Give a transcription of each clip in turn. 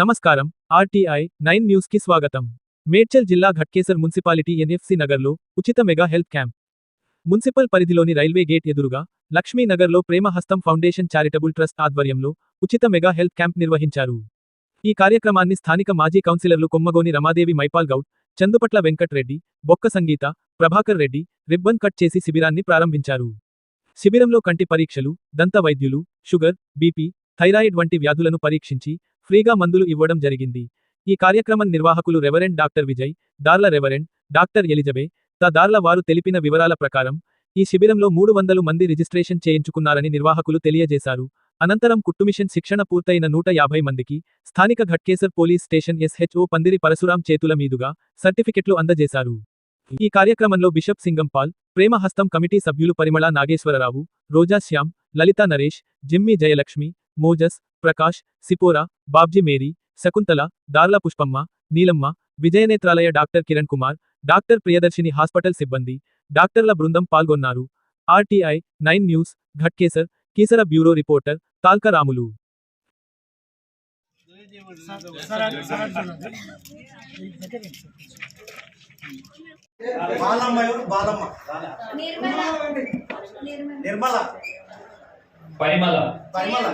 నమస్కారం RTI nine న్యూస్కి స్వాగతం. మేడ్చల్ జిల్లా ఘట్కేసర్ మున్సిపాలిటీ ఎన్ఎఫ్సి నగర్లో ఉచిత మెగా హెల్త్ క్యాంప్. మున్సిపల్ పరిధిలోని రైల్వే గేట్ ఎదురుగా లక్ష్మీనగర్లో ప్రేమహస్తం ఫౌండేషన్ చారిటబుల్ ట్రస్ట్ ఆధ్వర్యంలో ఉచిత మెగా హెల్త్ క్యాంప్ నిర్వహించారు. ఈ కార్యక్రమాన్ని స్థానిక మాజీ కౌన్సిలర్లు కొమ్మగోని రమాదేవి మైపాల్ గౌడ్ చందుపట్ల వెంకట్ రెడ్డి బొక్క సంగీత ప్రభాకర్ రెడ్డి రిబ్బన్ కట్ చేసి శిబిరాన్ని ప్రారంభించారు. శిబిరంలో కంటి పరీక్షలు దంత వైద్యులు షుగర్ బీపీ థైరాయిడ్ వంటి వ్యాధులను పరీక్షించి ఫ్రీగా మందులు ఇవ్వడం జరిగింది. ఈ కార్యక్రమం నిర్వాహకులు రెవరెండ్ డాక్టర్ విజయ్ దార్ల రెవరెండ్ డాక్టర్ ఎలిజబే దార్ల వారు తెలిపిన వివరాల ప్రకారం ఈ శిబిరంలో మూడు వందలు మంది రిజిస్ట్రేషన్ చేయించుకున్నారని నిర్వాహకులు తెలియజేశారు. అనంతరం కుట్టుమిషన్ శిక్షణ పూర్తయిన నూట యాభై మందికి స్థానిక ఘట్కేసర్ పోలీస్ స్టేషన్ ఎస్హెచ్ఓ పందిరి పరశురాం చేతుల మీదుగా సర్టిఫికెట్లు అందజేశారు. ఈ కార్యక్రమంలో బిషప్ సింగంపాల్ ప్రేమహస్తం కమిటీ సభ్యులు పరిమళ నాగేశ్వరరావు రోజా Shyam Lalitha Naresh Jimmy Jayalakshmi Moses Prakash Zipporah Babji Mary Shakuntala Darla Pushpamma Neelamma Vijayanetralaya doctor Kiran Kumar doctor Priyadarshini hospital సిబ్బంది డాక్టర్ల బృందం పాల్గొన్నారు. RTI nine news Ghatkesar Keesara bureau reporter Talka Ramulu. Balamma ఎవరు Balamma. Nirmala. Nirmala. Parimala. Parimala.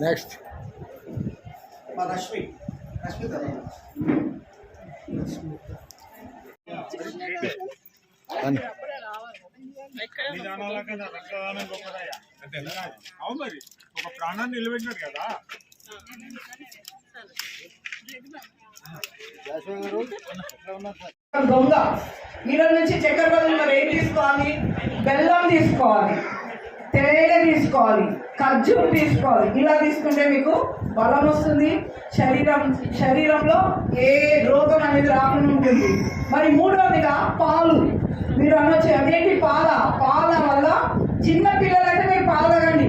Next మా రష్మి రష్మి కదా అని. నిదానాల కన్నా రక్తదానం గొప్పదయ్యా అంటే అవును మరి ఒక ప్రాణాన్ని నిలబెట్టినారు కదా. దొంగ. ఈరోజు నుంచి చక్కెర బదులు మరి ఏం తీసుకోవాలి? బెల్లం తీసుకోవాలి. తేనె తీసుకోవాలి. ఖర్జూరం తీసుకోవాలి. ఇలా తీసుకుంటే మీకు బలం వస్తుంది. శరీరం శరీరంలో ఏ రోగం అనేది రాకుండా ఉంటుంది. మరి మూడవదిగా పాలు. మీరు అనొచ్చు అదేంటి పాల? పాల వల్ల చిన్న పిల్లలైతే మీరు పాలు తాగండి.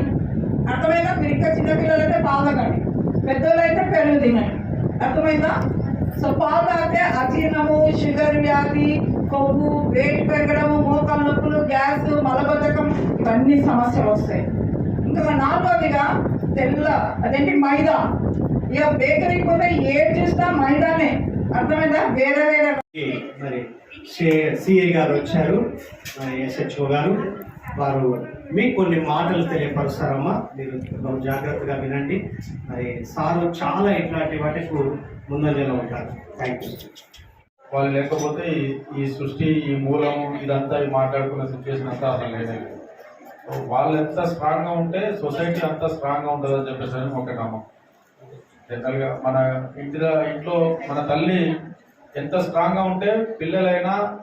అర్థమైందా? మీరు ఇంకా చిన్న పిల్లలైతే పాలు తాగండి. పెద్దోళ్ళైతే పెరుగు తినండి అర్థమైందా? సో పాలు తాగితే అజీర్ణము షుగర్ వ్యాధి కొవ్వు వేడి పెరగడము మోకాలు నొప్పులు గ్యాస్ మలబద్ధకం ఇవన్నీ సమస్యలు వస్తాయి. ఇంకా నాలుగోదిగా తెల్ల అదేంటి మైదా. ఇక బేకరీకి పోతే ఏది చూసినా మైదానే. అర్థమైందా? వేరే వేరే మరి సిఐ గారు వచ్చారు. మరి ఎస్హెచ్ఓ గారు. వారు మీకు కొన్ని మాటలు తెలియపరుస్తారమ్మా. మీరు జాగ్రత్తగా వినండి. మరి సారు చాలా ఇట్లాంటి వాటికి ముందంజలో ఉంటారు. థ్యాంక్ యూ వాళ్ళు లేకపోతే ఈ- సృష్టి ఈ మూలం ఇదంతా మాట్లాడుకునే మాట్లాడుకున్న సిచ్యువేషన్ అంతా అసలు లేదండి. లేదు. వాళ్ళు ఎంత స్ట్రాంగ్గా ఉంటే సొసైటీ అంతా స్ట్రాంగ్గా ఉంటుందని చెప్పేసి అని ఒక నమ్మకం. జనరల్గా మన ఇంటి ఇంట్లో మన తల్లి ఎంత స్ట్రాంగ్గా ఉంటే పిల్లలైనా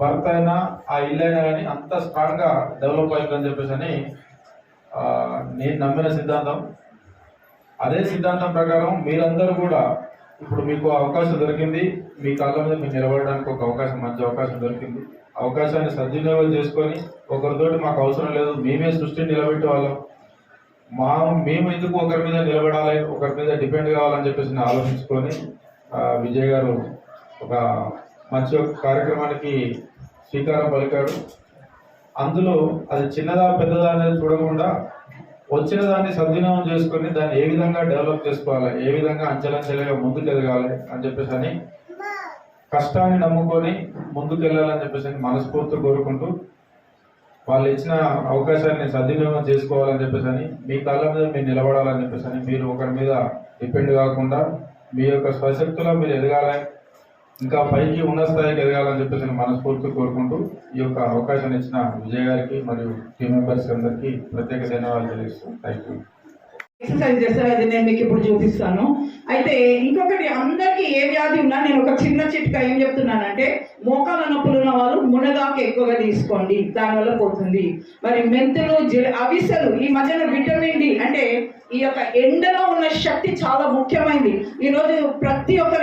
భర్త అయినా ఆ ఇల్లు అయినా కానీ అంత స్ట్రాంగ్గా డెవలప్ అవుతుందని చెప్పేసి అని నేను నమ్మిన సిద్ధాంతం. అదే సిద్ధాంతం ప్రకారం మీరందరూ కూడా ఇప్పుడు మీకు అవకాశం దొరికింది. మీ కాళ్ళ మీద మీరు నిలబడడానికి ఒక అవకాశం మంచి అవకాశం దొరికింది. అవకాశాన్ని సద్వినియోగం చేసుకొని ఒకరితోటి మాకు అవసరం లేదు. మేమే సృష్టిని నిలబెట్టే వాళ్ళం. మా మేము ఎందుకు ఒకరి మీద నిలబడాలి? ఒకరి మీద డిపెండ్ కావాలని చెప్పేసి నేను ఆలోచించుకొని విజయ్ గారు ఒక మంచి ఒక కార్యక్రమానికి శ్రీకారం పలికాడు. అందులో అది చిన్నదా పెద్దదా అనేది చూడకుండా వచ్చిన దాన్ని సద్వినియోగం చేసుకొని దాన్ని ఏ విధంగా డెవలప్ చేసుకోవాలి ఏ విధంగా అంచెలంచెలుగా ముందుకు ఎదగాలి అని చెప్పేసి అని కష్టాన్ని నమ్ముకొని ముందుకు వెళ్ళాలని చెప్పేసి అని మనస్ఫూర్తి కోరుకుంటూ వాళ్ళు ఇచ్చిన అవకాశాన్ని సద్వినియోగం చేసుకోవాలని చెప్పేసి అని మీ కాళ్ళ మీద మీరు నిలబడాలని చెప్పేసి అని మీరు ఒకరి మీద డిపెండ్ కాకుండా మీ యొక్క స్వశక్తిలో మీరు ఎదగాలి ఇంకా పైకి ఉన్న స్థాయికి ఎదగాలని చెప్పేసి నేను మనస్ఫూర్తి కోరుకుంటూ ఈ యొక్క అవకాశాన్ని ఇచ్చిన విజయ్ గారికి మరియు టీం మెంబర్స్ అందరికీ ప్రత్యేక ధన్యవాదాలు తెలియజేస్తాను థ్యాంక్ యూ ఎక్సర్సైజ్ చేస్తారు అది నేను మీకు ఇప్పుడు చూపిస్తాను. అయితే ఇంకొకటి అందరికీ ఏ వ్యాధి ఉన్నా నేను ఒక చిన్న చిట్కా ఏం చెప్తున్నానంటే మోకాల నొప్పులు ఉన్న వాళ్ళు మునగాకు ఎక్కువగా తీసుకోండి దానివల్ల పోతుంది. మరి మెంతులు జీల అవిసెలు ఈ మధ్యన విటమిన్ డి అంటే ఈ యొక్క ఎండలో ఉన్న శక్తి చాలా ముఖ్యమైనది ఈరోజు ప్రతి ఒక్కరు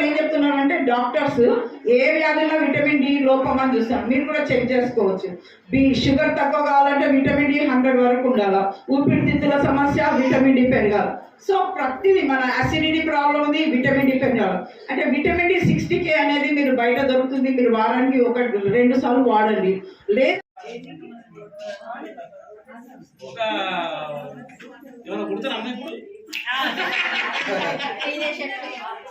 డాక్టర్స్ ఏ వ్యాధుల్లో విటమిన్ డి లోపం అని చూస్తాం. మీరు కూడా చెక్ చేసుకోవచ్చు. బి షుగర్ తక్కువ కావాలంటే విటమిన్ డి హండ్రెడ్ వరకు ఉండాలి. ఊపిరితిత్తుల సమస్య విటమిన్ డి పెరగాలి. సో ప్రతిదీ మన అసిడిటీ ప్రాబ్లం ఉంది విటమిన్ డి పెరగాలి. అంటే విటమిన్ డి సిక్స్టీ కే అనేది మీరు బయట దొరుకుతుంది మీరు వారానికి ఒక రెండు సార్లు వాడండి. లేదు. ఒక ఏమైనా ఇప్పుడు?